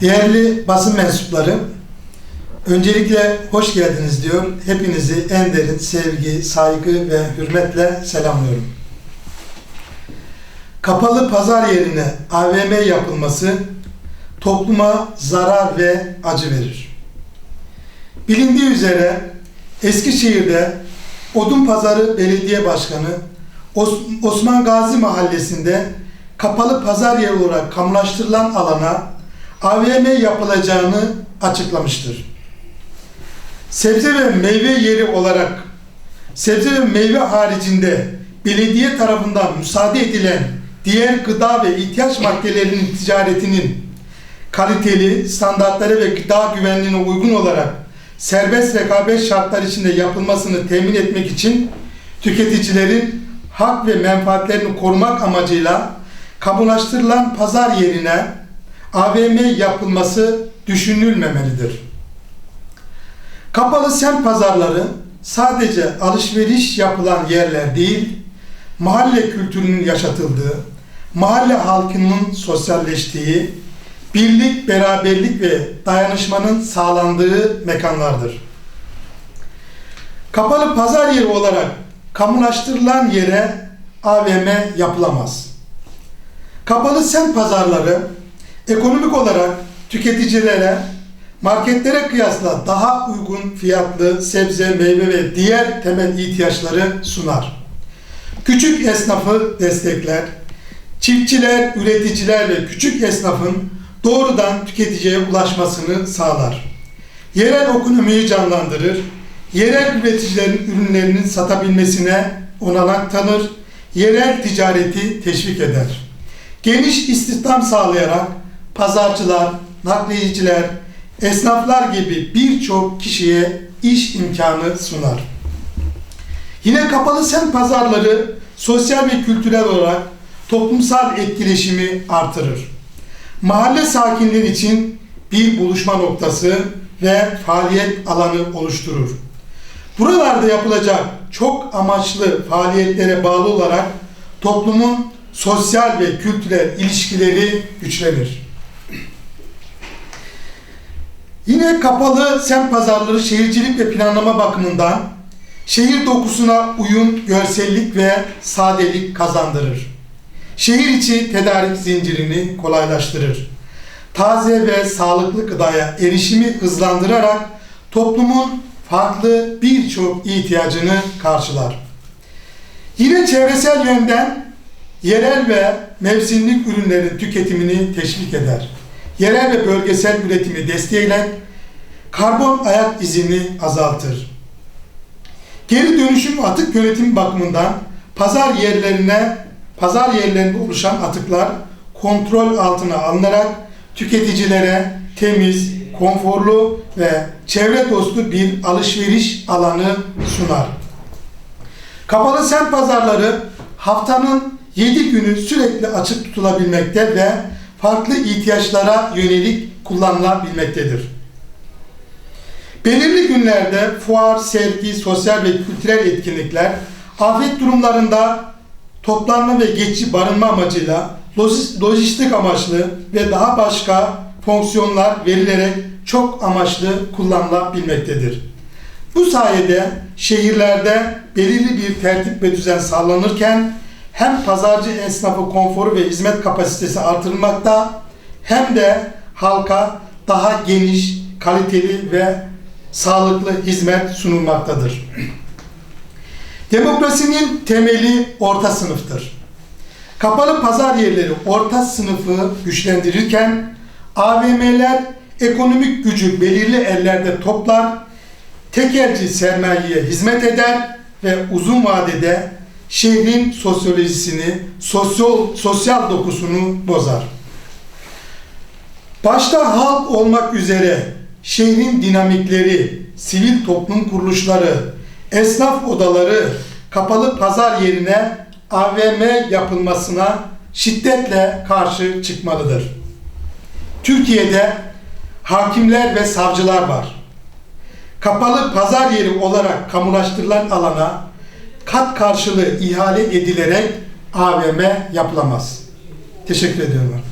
Değerli basın mensupları, öncelikle hoş geldiniz diyor. Hepinizi en derin sevgi, saygı ve hürmetle selamlıyorum. Kapalı pazar yerine AVM yapılması topluma zarar ve acı verir. Bilindiği üzere Eskişehir'de Odunpazarı Belediye Başkanı Os- Osman Gazi Mahallesi'nde kapalı pazar yeri olarak kamulaştırılan alana AVM yapılacağını açıklamıştır. Sebze ve meyve yeri olarak sebze ve meyve haricinde belediye tarafından müsaade edilen diğer gıda ve ihtiyaç maddelerinin ticaretinin kaliteli, standartları ve gıda güvenliğine uygun olarak serbest rekabet şartlar içinde yapılmasını temin etmek için tüketicilerin hak ve menfaatlerini korumak amacıyla kamulaştırılan pazar yerine AVM yapılması düşünülmemelidir. Kapalı semt pazarları sadece alışveriş yapılan yerler değil, mahalle kültürünün yaşatıldığı, mahalle halkının sosyalleştiği, birlik, beraberlik ve dayanışmanın sağlandığı mekanlardır. Kapalı pazar yeri olarak kamulaştırılan yere AVM yapılamaz. Kapalı semt pazarları ekonomik olarak tüketicilere marketlere kıyasla daha uygun fiyatlı sebze, meyve ve diğer temel ihtiyaçları sunar. Küçük esnafı destekler, çiftçiler, üreticiler ve küçük esnafın doğrudan tüketiciye ulaşmasını sağlar. Yerel ekonomiyi canlandırır, yerel üreticilerin ürünlerinin satabilmesine olanak tanır, yerel ticareti teşvik eder. Geniş istihdam sağlayarak pazarcılar, nakliyeciler, esnaflar gibi birçok kişiye iş imkanı sunar. Yine kapalı semt pazarları sosyal ve kültürel olarak toplumsal etkileşimi artırır. Mahalle sakinleri için bir buluşma noktası ve faaliyet alanı oluşturur. Buralarda yapılacak çok amaçlı faaliyetlere bağlı olarak toplumun sosyal ve kültürel ilişkileri güçlenir. Yine kapalı semt pazarları şehircilik ve planlama bakımından şehir dokusuna uyum, görsellik ve sadelik kazandırır. Şehir içi tedarik zincirini kolaylaştırır. Taze ve sağlıklı gıdaya erişimi hızlandırarak toplumun farklı birçok ihtiyacını karşılar. Yine çevresel yönden yerel ve mevsimlik ürünlerin tüketimini teşvik eder. Yerel ve bölgesel üretimi destekler, karbon ayak izini azaltır. Geri dönüşüm atık yönetimi bakımından pazar yerlerine pazar yerlerinde oluşan atıklar kontrol altına alınarak tüketicilere temiz, konforlu ve çevre dostu bir alışveriş alanı sunar. Kapalı semt pazarları haftanın 7 günü sürekli açık tutulabilmekte ve farklı ihtiyaçlara yönelik kullanılabilmektedir. Belirli günlerde fuar, sergi, sosyal ve kültürel etkinlikler, afet durumlarında toplanma ve geçici barınma amacıyla lojis- lojistik amaçlı ve daha başka fonksiyonlar verilerek çok amaçlı kullanılabilmektedir. Bu sayede şehirlerde belirli bir tertip ve düzen sağlanırken hem pazarcı esnafı konforu ve hizmet kapasitesi artırılmakta hem de halka daha geniş, kaliteli ve sağlıklı hizmet sunulmaktadır. Demokrasinin temeli orta sınıftır. Kapalı pazar yerleri orta sınıfı güçlendirirken AVM'ler ekonomik gücü belirli ellerde toplar, tekelci sermayeye hizmet eder ve uzun vadede şehrin sosyolojisini, sosyal, sosyal dokusunu bozar. Başta halk olmak üzere şehrin dinamikleri, sivil toplum kuruluşları, esnaf odaları kapalı pazar yerine AVM yapılmasına şiddetle karşı çıkmalıdır. Türkiye'de hakimler ve savcılar var. Kapalı pazar yeri olarak kamulaştırılan alana kat karşılığı ihale edilerek AVM yapılamaz. Teşekkür ediyorum.